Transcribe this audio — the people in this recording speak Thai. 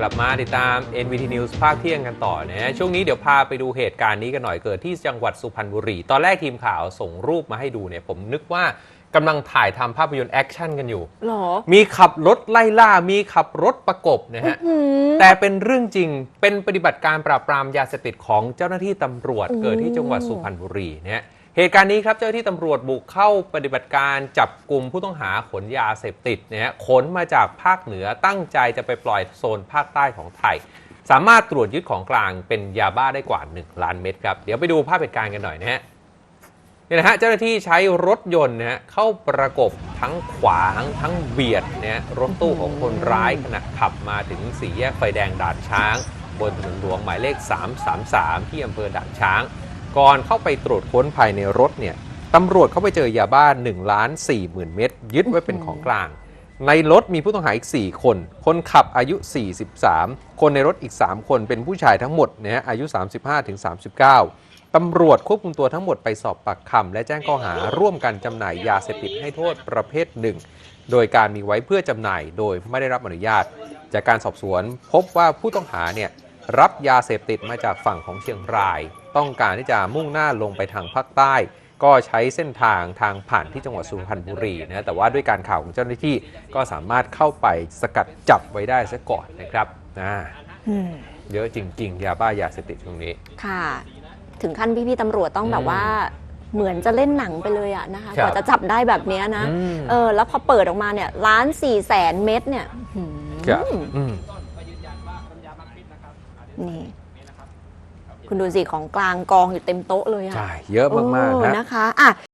กลับมาติดตาม NVT News ภาคเที่ยงกันต่อนะฮะช่วงนี้เดี๋ยวพาไปดูเหตุการณ์นี้กันหน่อยเกิดที่จังหวัดสุพรรณบุรี ตอนแรกทีมข่าวส่งรูปมาให้ดูเนี่ยผมนึกว่ากำลังถ่ายทำภาพยนตร์แอคชั่นกันอยู่ หรอ มีขับรถไล่ล่า มีขับรถประกบนะฮะหืมแต่เป็นเรื่องจริง เป็นปฏิบัติการปราบปรามยาเสพติดของเจ้าหน้าที่ตำรวจโอ้เกิดที่จังหวัดสุพรรณบุรีเนี่ย เหตุการณ์นี้ครับเจ้าหน้าที่ตำรวจบุกเข้าปฏิบัติการจับกลุ่มผู้ต้องหาขนยาเสพติดนะฮะขนมาจากภาคเหนือตั้งใจจะไปปล่อยโซนภาคใต้ของไทย สามารถตรวจยึดของกลางเป็นยาบ้าได้กว่า 1 ล้านเม็ดครับ เดี๋ยวไปดูภาพเหตุการณ์กันหน่อยนะฮะนี่นะฮะเจ้าหน้าที่ใช้รถยนต์นะฮะเข้าประกบทั้งขวางทั้งเบียดเนี่ยรถตู้ของคนร้ายขณะขับมาถึงสี่แยกไฟแดงด่านช้าง บนถนนหลวงหมายเลข 333 ที่อำเภอด่านช้าง ก่อนเข้าไปตรวจค้นภายในรถเนี่ยตำรวจเข้าไปเจอยาบ้า1ล้าน4หมื่นเม็ดยึดไว้เป็นของกลาง ในรถมีผู้ต้องหาอีก 4 คน คนขับอายุ 43 คนในรถอีก 3 คนเป็นผู้ชายทั้งหมดนะฮะอายุ 35-39 ตำรวจควบคุมตัวทั้งหมดไปสอบปากคำและแจ้งข้อหาร่วมกันจำหน่ายยาเสพติดให้โทษประเภทหนึ่งโดยการมีไว้เพื่อจำหน่ายโดยไม่ได้รับอนุญาต จากการสอบสวนพบว่าผู้ต้องหาเนี่ย รับยาเสพติดมาจากฝั่งของเชียงราย ต้องการที่จะมุ่งหน้าลงไปทางภาคใต้ ก็ใช้เส้นทางทางผ่านที่จังหวัดสุพรรณบุรีนะแต่ว่าด้วยการข่าวของเจ้าหน้าที่ก็สามารถเข้าไปสกัดจับไว้ได้ซะก่อนนะครับอ่าอืมเยอะจริง ๆ ยาบ้ายาเสพติดตรงนี้ค่ะ ถึงขั้นพี่ๆตำรวจต้องอืมแบบว่าเหมือนจะเล่นหนังไปเลยอะนะคะครับกว่าจะจับได้แบบเนี้ยนะอืมเออแล้วพอเปิดออกมาเนี่ยล้านสี่แสนเม็ดเนี่ยหืมครับอืม นี่ คุณดูสิของกลางกองอยู่เต็มโต๊ะเลยอะใช่ เยอะมากๆเออนะ นะคะอะ